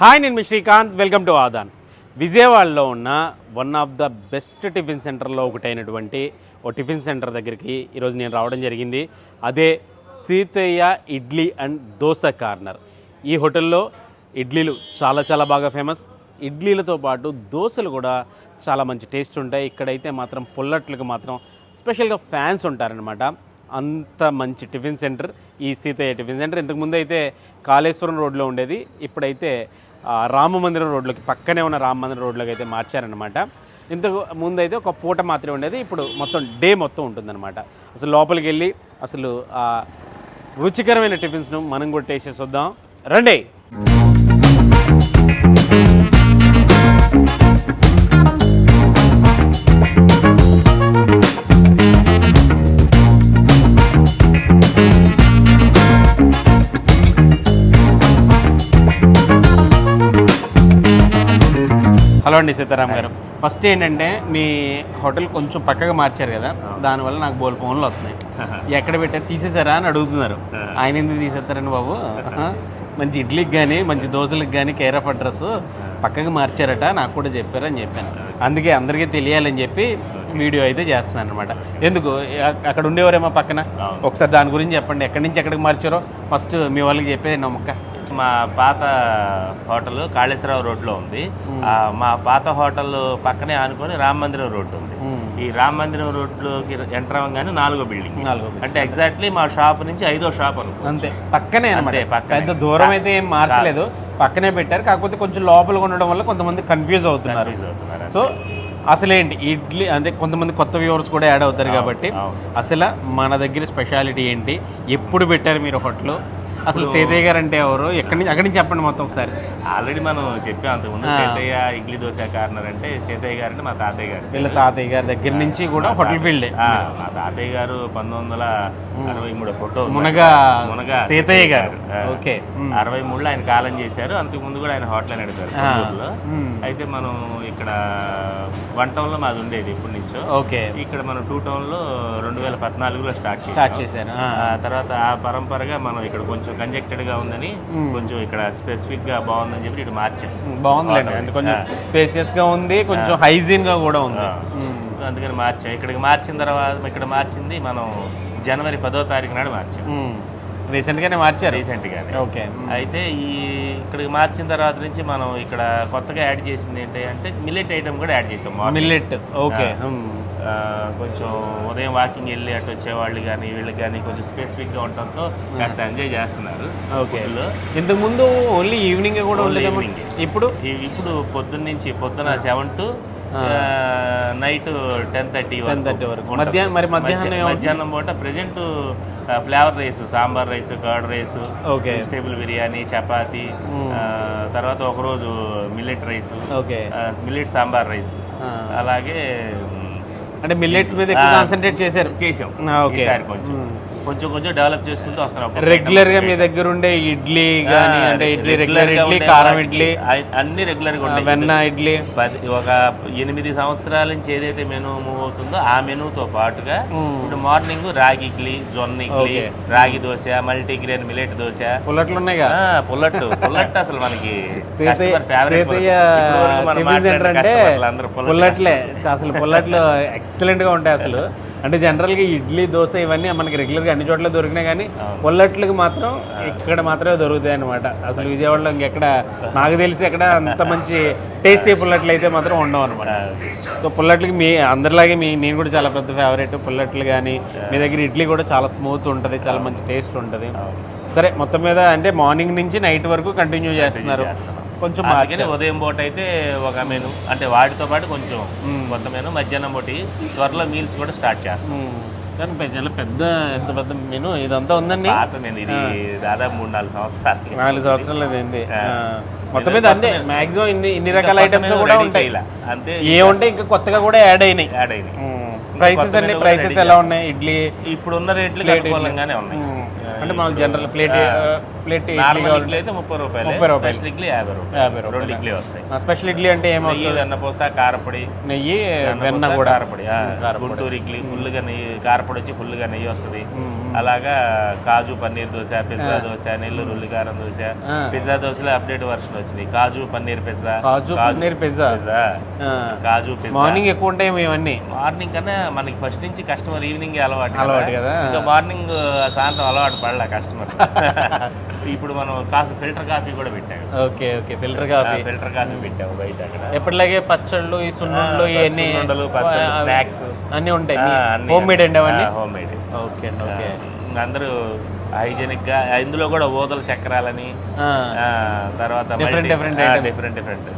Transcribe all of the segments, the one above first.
Hi నేను మీ Srikanth. Welcome to Aadan విజయవాడలో ఉన్న one of the best tiffin సెంటర్లో ఒకటైనటువంటి ఓ టిఫిన్ సెంటర్ దగ్గరికి ఈరోజు నేను రావడం జరిగింది. అదే సీతయ్య ఇడ్లీ అండ్ దోశ కార్నర్. ఈ హోటల్లో ఇడ్లీలు చాలా చాలా బాగా ఫేమస్ ఇడ్లీలతో పాటు దోశలు కూడా చాలా మంచి టేస్ట్ ఉంటాయి. ఇక్కడైతే మాత్రం పుల్లట్లకు మాత్రం స్పెషల్గా ఫ్యాన్స్ ఉంటారనమాట అంత మంచి టిఫిన్ సెంటర్ ఈ సీతయ్య టిఫిన్ సెంటర్ ఇంతకుముందు అయితే కాళేశ్వరం రోడ్లో ఉండేది. ఇప్పుడైతే రామ మందిరం రోడ్లోకి పక్కనే ఉన్న రామ మందిరం రోడ్లోకి అయితే మార్చారనమాట ఇంతకు ముందు అయితే ఒక పూట మాత్రమే ఉండేది ఇప్పుడు మొత్తం డే మొత్తం ఉంటుందన్నమాట. అసలు లోపలికి వెళ్ళి అసలు రుచికరమైన టిఫిన్స్ను మనం కూడా టేస్ట్ చేసి వద్దాం. రండి! హలో అండి సీతారాం గారు. ఫస్ట్ ఏంటంటే మీ హోటల్ కొంచెం పక్కగా మార్చారు కదా దానివల్ల నాకు బోల్ ఫోన్లు వస్తున్నాయి. ఎక్కడ పెట్టారు? తీసేశారా అని అడుగుతున్నారు. ఆయన ఎందుకు తీసేస్తారండి బాబు? మంచి ఇడ్లీకి కానీ మంచి దోశలకు కానీ కేర్ ఆఫ్ అడ్రస్ పక్కగా మార్చారట నాకు కూడా చెప్పారని చెప్పాను. అందుకే అందరికీ తెలియాలని చెప్పి వీడియో అయితే చేస్తున్నాను అనమాట ఎందుకు? అక్కడ ఉండేవారేమో పక్కన? ఒకసారి దాని గురించి చెప్పండి. ఎక్కడి నుంచి ఎక్కడికి మార్చారో? ఫస్ట్ మీ వాళ్ళకి చెప్పేది నమ్మక. మా పాత హోటల్ కాళేశ్వరరావు రోడ్లో ఉంది. మా పాత హోటల్ పక్కనే ఆనుకొని రామ మందిరం రోడ్డు ఉంది. ఈ రామ మందిరం రోడ్లోకి ఎంటర్ అవ్వగానే నాలుగో బిల్డింగ్ నాలుగో అంటే ఎగ్జాక్ట్లీ మా షాప్ నుంచి ఐదో షాప్ అంతే. పక్కనే పక్కనే. పెద్ద దూరం అయితే ఏం మార్చలేదు. పక్కనే పెట్టారు. కాకపోతే కొంచెం లోపల ఉండడం వల్ల కొంతమంది కన్ఫ్యూజ్ అవుతున్నారు. సో అసలేంటి? ఇడ్లీ అంటే కొంతమంది కొత్త వ్యూవర్స్ కూడా యాడ్ అవుతారు కాబట్టి. అసలు మన దగ్గర స్పెషాలిటీ ఏంటి? ఎప్పుడు పెట్టారు మీరు హోటల్? అసలు సేదయ్య గారు అంటే ఎవరు? ఎక్కడి నుంచి అక్కడి నుంచి చెప్పండి మొత్తం ఒకసారి. ఆల్రెడీ మనం చెప్పాం అంతకుముందు సీతయ్య ఇడ్లీ దోశ కార్నర్ అంటే సీతయ్య గారు అంటే మా తాతయ్య గారు. వీళ్ళ తాతయ్య గారి దగ్గర నుంచి కూడా హోటల్ ఫీల్డే. మా తాతయ్య గారు పంతొమ్మిది వందల అరవై మూడు ఫోటో. మునగ మునగ సీతయ్య గారు. ఓకే. అరవై మూడులో ఆయన కాలం చేశారు. అంతకు ముందు కూడా ఆయన హోటల్ నడిపారు. అయితే మనం ఇక్కడ వన్ టౌన్లో మాది ఉండేది ఎప్పటి నుంచో. ఓకే. ఇక్కడ మనం టూ టౌన్లో రెండు వేల పద్నాలుగులో స్టార్ట్ స్టార్ట్ చేశారు. తర్వాత ఆ పరంపరగా మనం ఇక్కడ కొంచెం కంజెక్టెడ్గా ఉందని కొంచెం ఇక్కడ స్పెసిఫిక్గా బాగుందని చెప్పి ఇటు మార్చాం బాగుందిలేండి. అంటే కొంచెం స్పేసియస్గా ఉంది కొంచెం హైజీన్గా కూడా ఉంది. అందుకని మార్చాం ఇక్కడికి మార్చిన తర్వాత ఇక్కడ మార్చింది మనం జనవరి పదో తారీఖు నాడు మార్చాం. రీసెంట్ గానే మార్చారు? రీసెంట్ గానే. ఓకే. అయితే ఈ ఇక్కడికి మార్చిన తర్వాత నుంచి మనం ఇక్కడ కొత్తగా యాడ్ చేసింది ఏంటి అంటే మిల్లెట్ ఐటమ్ కూడా యాడ్ చేసాం. Millet okay. కొంచెం ఉదయం వాకింగ్ వెళ్ళి అటు వచ్చేవాళ్ళు కానీ వీళ్ళకి కానీ కొంచెం స్పెసిఫిక్గా ఉండటంతో కాస్త ఎంజాయ్ చేస్తున్నారు ఓకే ఫుడ్లో. ఇంతకు ముందు ఓన్లీ ఈవినింగ్ కూడా ఉండేది. ఇప్పుడు ఇప్పుడు పొద్దున్న నుంచి పొద్దున seven to night ten thirty 10:30 వరకు. మధ్యాహ్నం- మరి మధ్యాహ్నం? మధ్యాహ్నం పూట present flavour rice sambar rice curd rice okay vegetable biryani chapati తర్వాత ఒకరోజు millet rice okay millet sambar rice. అలాగే అంటే మిల్లెట్స్ మీద. కాన్సన్ట్రేట్ చేశారు చేసాం ఓకే. కొంచెం. కొంచెం కొంచెం డెవలప్ చేసుకుంటూ వస్తున్నాం రెగ్యులర్గా మీ దగ్గర ఉండే ఇడ్లీ కానీ అంటే ఇడ్లీ రెగ్యులర్ ఇడ్లీ కారం ఇడ్లీ అన్ని రెగ్యులర్గా ఉంటాయి వెన్న ఇడ్లీ. పది ఒక ఎనిమిది సంవత్సరాల నుంచి ఏదైతే మెనూ మూవ్ అవుతుందో ఆ మెనూతో పాటుగా. ఇప్పుడు మార్నింగ్ రాగి ఇడ్లీ జొన్న idli. Ragi dosa multigrain millet dosa. పుల్లట్లు ఉన్నాయిగా? ఆ, పుల్లట్టు పుల్లట్టు అసలు మనకి అందరూ. పుల్లట్లే. అసలు పుల్లట్లు ఎక్సలెంట్గా ఉంటాయి అసలు. అంటే జనరల్గా ఇడ్లీ దోశ ఇవన్నీ మనకి రెగ్యులర్గా అన్ని చోట్ల దొరికినాయి కానీ పుల్లట్లకి మాత్రం ఇక్కడ మాత్రమే దొరుకుతాయి అనమాట అసలు విజయవాడలో ఇంకెక్కడ నాకు తెలిసి ఎక్కడ అంత మంచి టేస్టీ పుల్లట్లు అయితే మాత్రం ఉండవు అనమాట సో పుల్లట్లకి మీ అందరిలాగే మీ నేను కూడా చాలా పెద్ద ఫేవరెట్ పుల్లట్లు కానీ మీ దగ్గర ఇడ్లీ కూడా చాలా స్మూత్ ఉంటుంది చాలా మంచి టేస్ట్ ఉంటుంది. సరే మొత్తం మీద అంటే మార్నింగ్ నుంచి నైట్ వరకు కంటిన్యూ చేస్తున్నారు. కొంచెం అందుకని ఉదయం పూట అయితే ఒక మెను అంటే వాటితో పాటు కొంచెం కొత్త మెను మధ్యాహ్నం పూట త్వరలో మీల్స్ కూడా స్టార్ట్ చేస్తాం. కానీ పెద్ద- చాలా పెద్ద ఎంత పెద్ద మెను? ఇదంతా ఉందండి? పాత నేను ఇది దాదాపు మూడు నాలుగు సంవత్సరాలు నాలుగు సంవత్సరాలు అయింది ఆ. మొత్తం మీద అంటే మాక్సిమం ఇన్ని ఇన్ని రకాల ఐటమ్స్ కూడా ఉంటాయి. అంతే. ఏ ఉంటే ఇంకా కొత్తగా కూడా యాడ్ అయినాయి. యాడ్ అయినాయి. ప్రైసెస్ అన్ని ప్రైసెస్ ఎలా ఉన్నాయి? ఇడ్లీ ఇప్పుడున్న రేట్లు అనుకూలంగానే ఉన్నాయి. అంటే మాకు జనరల్ ప్లేట్ ప్లేట్ ఇడ్లీ అయితే ముప్పై రూపాయలు. ముప్పై రూపాయలు. స్పెషల్ ఇడ్లీ యాభై రూపాయలు. యాభై రూపాయలు. రెండు ఇడ్లీ వస్తాయి. స్పెషల్ ఇడ్లీ అంటే ఏమో నెయ్యి వెన్నపూస కారపొడి. నెయ్యి వెన్న కూడా. కారపొడి. గుంటూరు ఇడ్లీ ఫుల్గా నెయ్యి కారపొడి వచ్చి ఫుల్గా నెయ్యి వస్తుంది. అలాగా కాజు పన్నీర్ దోశ పిజ్జా దోశ నెల్లూరు ఉల్లికారం దోశ. పిజ్జా దోశలో అప్డేట్ వర్షన్ వచ్చింది. Kaju paneer pizza. Kaju paneer pizza. Pizza. Kaju pizza. Morning ఎక్కువ ఉంటాయి ఇవన్నీ. మార్నింగ్ కన్నా మనకి ఫస్ట్ నుంచి కస్టమర్ ఈవినింగ్ అలవాటు అలవాటు కదా. ఇంకా మార్నింగ్ సాయంత్రం అలవాటు పడలే కస్టమర్ ఇప్పుడు మనం కాఫీ ఫిల్టర్ కాఫీ కూడా పెట్టాము okay okay. Filter coffee. Filter coffee పెట్టాము బయట అక్కడ. ఎప్పటిలాగే పచ్చళ్ళు ఈ సున్నుండ్లు ఇవన్నీ పచ్చళ్ళు, స్నాక్స్. అన్నీ ఉంటాయి. హోమ్ మేడ్ అండి అవన్నీ? హోమ్ మేడ్ ఓకే అండి ఓకే. అందరూ హైజెనిక్గా ఇందులో కూడా ఊదల చక్రాలని తర్వాత different items. డిఫరెంట్ డిఫరెంట్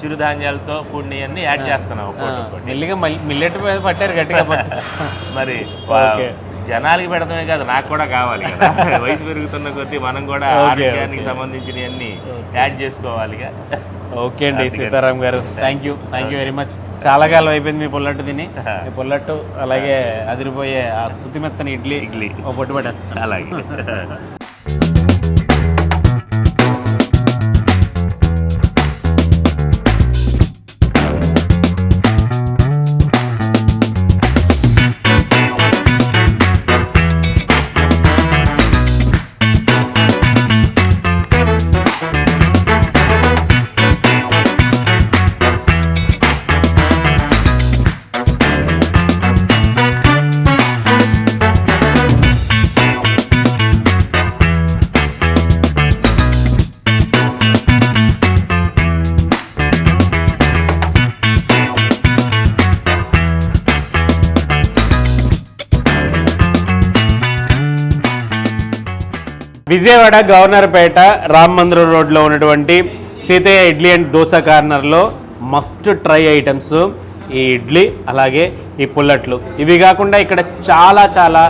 చిరుధాన్యాలతో కూడిన అన్ని యాడ్ చేస్తున్నాం. మెల్లిగా మిల్లెట్ మీద పట్టారు గట్టిగా పట్టు. మరి. జనాలకి పెడతామే కాదు నాకు కూడా కావాలి కదా. వయసు పెరుగుతున్న కొద్దీ మనం కూడా ఆరోగ్యానికి సంబంధించినవన్నీ యాడ్ చేసుకోవాలిగా ఓకే అండి సీతారాం గారు. Thank you thank you very much చాలా కాలం అయిపోయింది మీ పుల్లట్టు తిని. మీ పుల్లట్టు అలాగే అదిరిపోయే ఆ శుతిమెత్తని ఇడ్లీ ఇడ్లీ. పొట్టు పట్టేస్తాను. అలాగే. విజయవాడ గవర్నర్పేట రామ్ మందిరం రోడ్లో ఉన్నటువంటి సీతయ్య ఇడ్లీ అండ్ దోశ కార్నర్లో మస్ట్ ట్రై ఐటమ్స్ ఈ ఇడ్లీ అలాగే ఈ పుల్లట్లు. ఇవి కాకుండా ఇక్కడ చాలా చాలా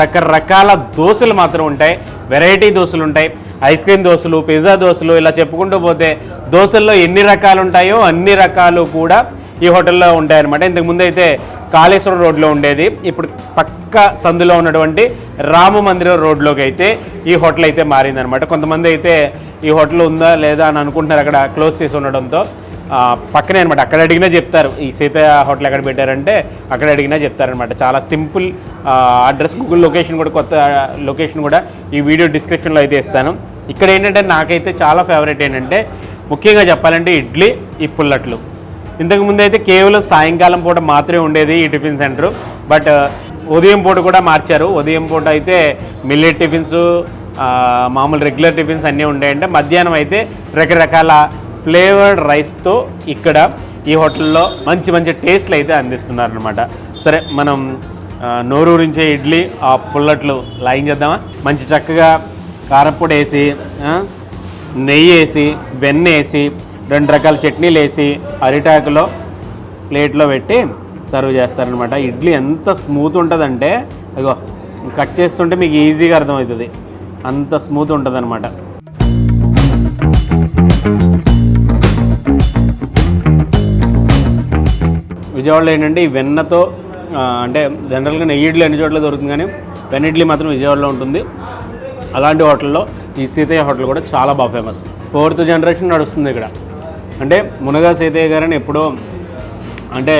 రకరకాల దోశలు మాత్రం ఉంటాయి. వెరైటీ దోశలు ఉంటాయి. ఐస్ క్రీమ్ దోశలు పిజ్జా దోశలు ఇలా చెప్పుకుంటూ పోతే దోశల్లో ఎన్ని రకాలు ఉంటాయో అన్ని రకాలు కూడా ఈ హోటల్లో ఉంటాయన్నమాట. ఇంతకుముందు అయితే కాళేశ్వరం రోడ్లో ఉండేది. ఇప్పుడు పక్క సందులో ఉన్నటువంటి రామ మందిరం రోడ్లోకి అయితే ఈ హోటల్ అయితే మారిందనమాట కొంతమంది అయితే ఈ హోటల్ ఉందా లేదా అని అనుకుంటున్నారు అక్కడ క్లోజ్ చేసి ఉండడంతో. పక్కనే అనమాట అక్కడ అడిగినా చెప్తారు. ఈ సీత హోటల్ ఎక్కడ పెట్టారంటే అక్కడ అడిగినా చెప్తారనమాట చాలా సింపుల్ అడ్రస్ గూగుల్ లొకేషన్ కూడా కొత్త లొకేషన్ కూడా ఈ వీడియో డిస్క్రిప్షన్లో అయితే ఇస్తాను. ఇక్కడ ఏంటంటే నాకైతే చాలా ఫేవరెట్ ఏంటంటే ముఖ్యంగా చెప్పాలంటే ఇడ్లీ ఈ పుల్లట్లు. ఇంతకు ముందు అయితే కేవలం సాయంకాలం పూట మాత్రమే ఉండేది ఈ టిఫిన్ సెంటర్. బట్ ఉదయం పూట కూడా మార్చారు. ఉదయం పూట అయితే మిల్లెట్ టిఫిన్స్ మామూలు రెగ్యులర్ టిఫిన్స్ అన్నీ ఉంటాయంటే మధ్యాహ్నం అయితే రకరకాల ఫ్లేవర్డ్ రైస్తో ఇక్కడ ఈ హోటల్లో మంచి మంచి టేస్ట్లు అయితే అందిస్తున్నారనమాట సరే మనం నోరూరించే ఇడ్లీ ఆ పుల్లట్లు లైన్ చేద్దామా? మంచి చక్కగా కారపొడి వేసి నెయ్యి వేసి వెన్న వేసి రెండు రకాల చట్నీలు వేసి అరిటాకులో ప్లేట్లో పెట్టి సర్వ్ చేస్తారనమాట ఇడ్లీ ఎంత స్మూత్ ఉంటుందంటే ఇగో కట్ చేస్తుంటే మీకు ఈజీగా అర్థమవుతుంది. అంత స్మూత్ ఉంటుంది అనమాట విజయవాడలో ఏంటంటే ఈ వెన్నతో అంటే జనరల్గా నెయ్యి ఇడ్లీ అన్ని చోట్ల దొరుకుతుంది కానీ వెన్న ఇడ్లీ మాత్రం విజయవాడలో ఉంటుంది. అలాంటి హోటల్లో ఈ సీతయ్య హోటల్ కూడా చాలా బాగా ఫేమస్ ఫోర్త్ జనరేషన్ నడుస్తుంది ఇక్కడ. అంటే మునగా సీతయ్య గారని ఎప్పుడో అంటే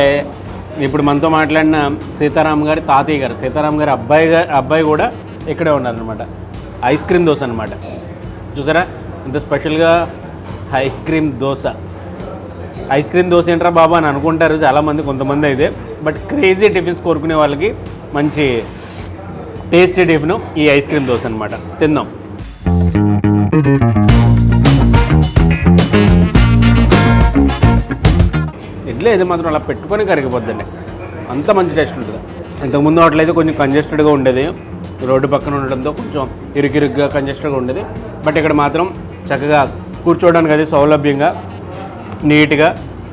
ఇప్పుడు మనతో మాట్లాడిన సీతారాం గారి తాతయ్య గారు సీతారాం గారి అబ్బాయి గారు అబ్బాయి కూడా ఇక్కడే ఉన్నారనమాట ఐస్ క్రీమ్ దోశ అనమాట చూసారా? ఇంత స్పెషల్గా ice cream dosa. Ice cream dosa ఏంట్రా బాబా అని అనుకుంటారు చాలామంది కొంతమంది అయితే. బట్ క్రేజీ టిఫిన్స్ కోరుకునే వాళ్ళకి మంచి టేస్టీ టిఫిన్ ఈ ఐస్ క్రీమ్ దోశ అనమాట తిందాం. ఇడ్లీ అయితే మాత్రం అలా పెట్టుకొని కరిగిపోద్దండి. అంత మంచి టేస్ట్ ఉంటుంది. ఇంతకుముందు హోటల్ అయితే కొంచెం కంజెస్టెడ్గా ఉండేది. రోడ్డు పక్కన ఉండడంతో కొంచెం ఇరుకిరుగ్గా కంజెస్టెడ్గా ఉండేది. బట్ ఇక్కడ మాత్రం చక్కగా కూర్చోవడానికి అది సౌలభ్యంగా నీట్గా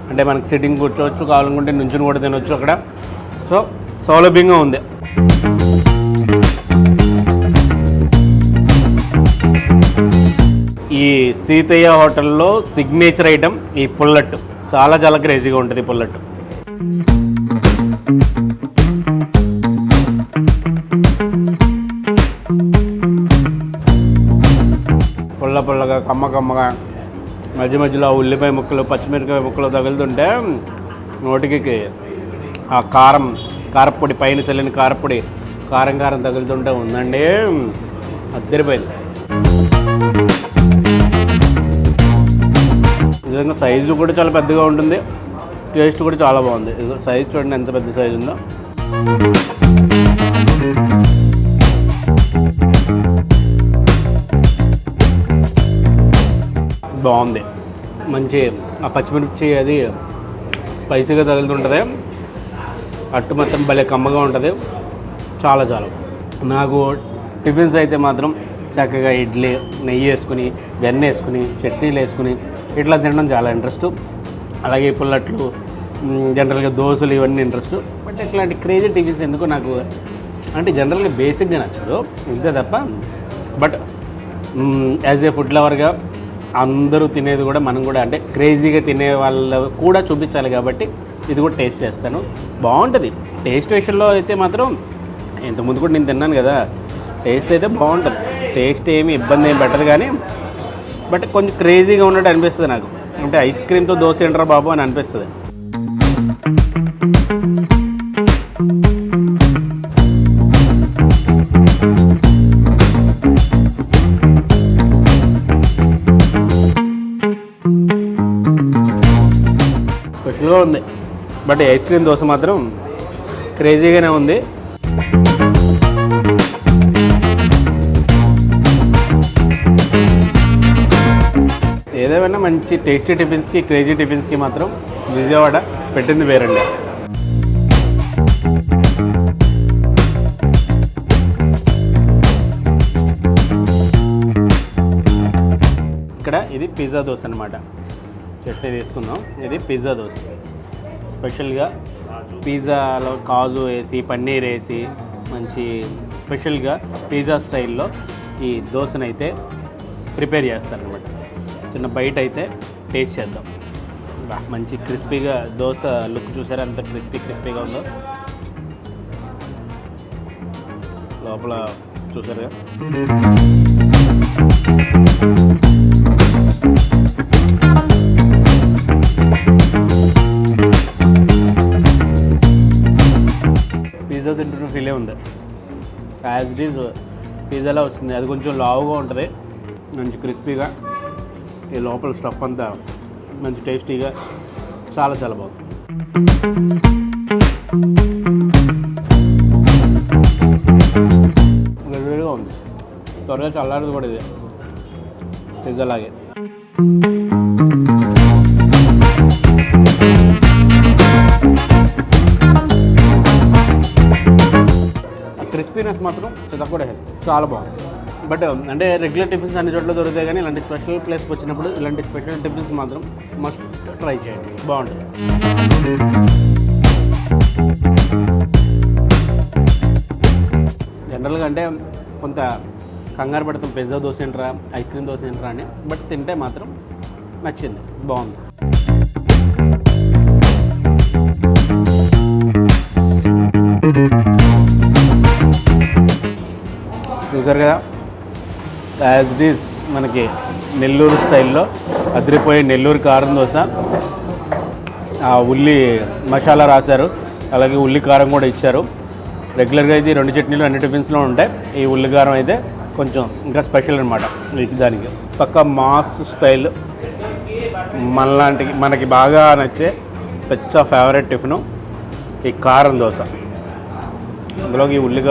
అంటే మనకి సిట్టింగ్ కూర్చోవచ్చు కావాలనుకుంటే నుంచుని కూడా తినొచ్చు అక్కడ. సో సౌలభ్యంగా ఉంది. ఈ సీతయ్య హోటల్లో సిగ్నేచర్ ఐటమ్ ఈ పుల్లట్టు. చాలా చాలా క్రేజీగా ఉంటుంది పుల్లట్టు. పుల్ల పుల్లగా కమ్మ కమ్మగా మధ్య మధ్యలో ఉల్లిపాయ ముక్కలు పచ్చిమిరపకాయ ముక్కలు తగులుతుంటే నోటికి ఆ కారం కారపొడి పైన చల్లిన కారపొడి కారం కారం తగులుతుంటే ఉందండి. అద్దరిపోయింది. నిజంగా సైజు కూడా చాలా పెద్దగా ఉంటుంది. టేస్ట్ కూడా చాలా బాగుంది. సైజు చూడండి ఎంత పెద్ద సైజు ఉందో. బాగుంది. మంచి ఆ పచ్చిమిర్చి అది స్పైసీగా తగులుతుంటుంది. అట్టు మొత్తం భలే కమ్మగా ఉంటుంది. చాలా చాలా. నాకు టిఫిన్స్ అయితే మాత్రం చక్కగా ఇడ్లీ నెయ్యి వేసుకుని వెన్న వేసుకుని చట్నీలు వేసుకుని ఇట్లా తినడం చాలా ఇంట్రెస్ట్ అలాగే పుల్లట్లు జనరల్గా దోశలు ఇవన్నీ ఇంట్రెస్ట్ బట్ ఇట్లాంటి క్రేజీ టిఫిన్స్ ఎందుకు నాకు అంటే జనరల్గా బేసిక్గా నచ్చదు. ఇంతే తప్ప బట్ యాజ్ ఏ ఫుడ్ లవర్గా అందరూ తినేది కూడా మనం కూడా అంటే క్రేజీగా తినే వాళ్ళు కూడా చూపించాలి కాబట్టి ఇది కూడా టేస్ట్ చేస్తాను. బాగుంటుంది. టేస్ట్ విషయంలో అయితే మాత్రం ఇంతకుముందు కూడా నేను తిన్నాను కదా టేస్ట్ అయితే బాగుంటుంది. టేస్ట్ ఏమి ఇబ్బంది ఏం పెట్టదు కానీ బట్ కొంచెం క్రేజీగా ఉన్నట్టు అనిపిస్తుంది నాకు. అంటే ఐస్ క్రీమ్తో దోశ ఏంట్రా బాబు అని అనిపిస్తుంది. స్పెషల్గా ఉంది. బట్ ఐస్ క్రీమ్ దోశ మాత్రం క్రేజీగానే ఉంది. ఏదేమైనా మంచి టేస్టీ టిఫిన్స్కి క్రేజీ టిఫిన్స్కి మాత్రం విజయవాడ పెట్టింది వేరండి. ఇక్కడ ఇది పిజ్జా దోశ అనమాట చట్నీ తీసుకుందాం. ఇది పిజ్జా దోశ. స్పెషల్గా పిజ్జాలో కాజు వేసి పన్నీర్ వేసి మంచి స్పెషల్గా పిజ్జా స్టైల్లో ఈ దోశనైతే ప్రిపేర్ చేస్తారనమాట చిన్న బయట అయితే టేస్ట్ చేద్దాం. మంచి క్రిస్పీగా దోశ లుక్ చూసారా? ఎంత క్రిస్పీ క్రిస్పీగా ఉందో. లోపల చూసారుగా. పిజ్జా తింటున్న ఫీలే ఉంది. యాజ్ ఇట్ ఈజ్ పిజ్జాలా వచ్చింది. అది కొంచెం లావుగా ఉంటుంది. మంచి క్రిస్పీగా. ఈ లోపల స్టఫ్ అంతా మంచి టేస్టీగా చాలా చాలా బాగుంది. వేడిగా ఉంది. త్వరగా చల్లారదు కూడా ఇది. పిజ్జా లాగే. క్రిస్పీనెస్ మాత్రం చితకూడ చాలా బాగుంది. బట్ అంటే రెగ్యులర్ టిఫిన్స్ అన్ని చోట్ల దొరుకుతాయి కానీ ఇలాంటి స్పెషల్ ప్లేస్కి వచ్చినప్పుడు ఇలాంటి స్పెషల్ టిఫిన్స్ మాత్రం మస్ట్ ట్రై చేయండి. బాగుంటుంది. జనరల్గా అంటే కొంత కంగారు పడతాం. పిజ్జా దోశ ఏంట్రా ఐస్ క్రీమ్ దోశ ఏంట్రా అని. బట్ తింటే మాత్రం నచ్చింది. బాగుంది. చూసారు కదా? యాజ్ ఇట్ ఈస్ మనకి నెల్లూరు స్టైల్లో అదిరిపోయే నెల్లూరు కారం దోశ. ఆ ఉల్లి మసాలా రాశారు. అలాగే ఉల్లి కారం కూడా ఇచ్చారు. రెగ్యులర్గా అయితే రెండు చట్నీలు అన్ని టిఫిన్స్లో ఉంటాయి. ఈ ఉల్లి కారం అయితే కొంచెం ఇంకా స్పెషల్ అనమాట దానికి పక్క మాస్ స్టైల్ మనలాంటి మనకి బాగా నచ్చే పెద్ద ఫేవరెట్ టిఫిను ఈ కారం దోశ. ఇందులో ఈ ఉల్లి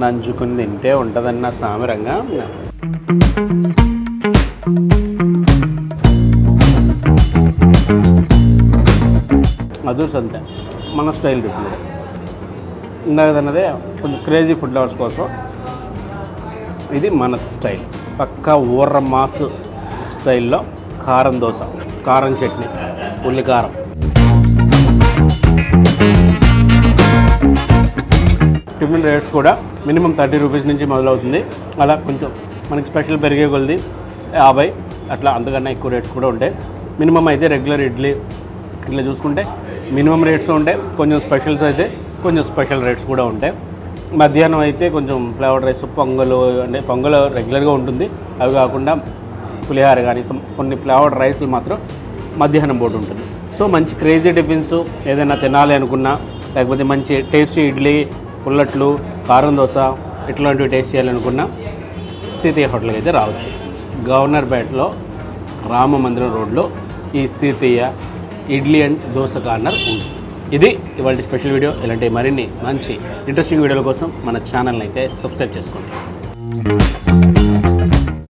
నంజుకుని నంచుకుని తింటే ఉంటుందన్న సామరంగా అదూర్స్ అంతే మన స్టైల్ డిఫరెంట్. ఇందాక అన్నదే కొంచెం క్రేజీ ఫుడ్ లవర్స్ కోసం. ఇది మన స్టైల్. పక్కా ఊర్ర మాస్ స్టైల్లో కారం దోశ కారం చట్నీ ఉల్లి కారం టిఫిన్ రేట్స్ కూడా మినిమం థర్టీ రూపీస్ నుంచి మొదలవుతుంది. అలా కొంచెం మనకి స్పెషల్ పెరిగే కొలది యాభై అట్లా అంతకన్నా ఎక్కువ రేట్స్ కూడా ఉంటాయి. మినిమం అయితే రెగ్యులర్ ఇడ్లీ ఇట్లా చూసుకుంటే మినిమం రేట్స్ ఉంటాయి. కొంచెం స్పెషల్స్ అయితే కొంచెం స్పెషల్ రేట్స్ కూడా ఉంటాయి. మధ్యాహ్నం అయితే కొంచెం ఫ్లేవర్డ్ రైస్ పొంగలు అంటే పొంగలు రెగ్యులర్గా ఉంటుంది. అవి కాకుండా పులిహార కానీ కొన్ని ఫ్లేవర్డ్ రైస్లు మాత్రం మధ్యాహ్నం పూట ఉంటుంది. సో మంచి క్రేజీ టిఫిన్స్ ఏదైనా తినాలి అనుకున్నా లేకపోతే మంచి టేస్టీ ఇడ్లీ పుల్లట్లు కారం దోశ ఇట్లాంటివి టేస్ట్ చేయాలనుకున్నా సీతయ్య హోటల్కి అయితే రావచ్చు. గవర్నర్పేటలో రామ మందిరం రోడ్లో ఈ సీతయ్య ఇడ్లీ అండ్ దోశ కార్నర్ ఉంది. ఇది ఇవాళ స్పెషల్ వీడియో. ఇలాంటి మరిన్ని మంచి ఇంట్రెస్టింగ్ వీడియోల కోసం మన ఛానల్ని అయితే సబ్స్క్రైబ్ చేసుకోండి.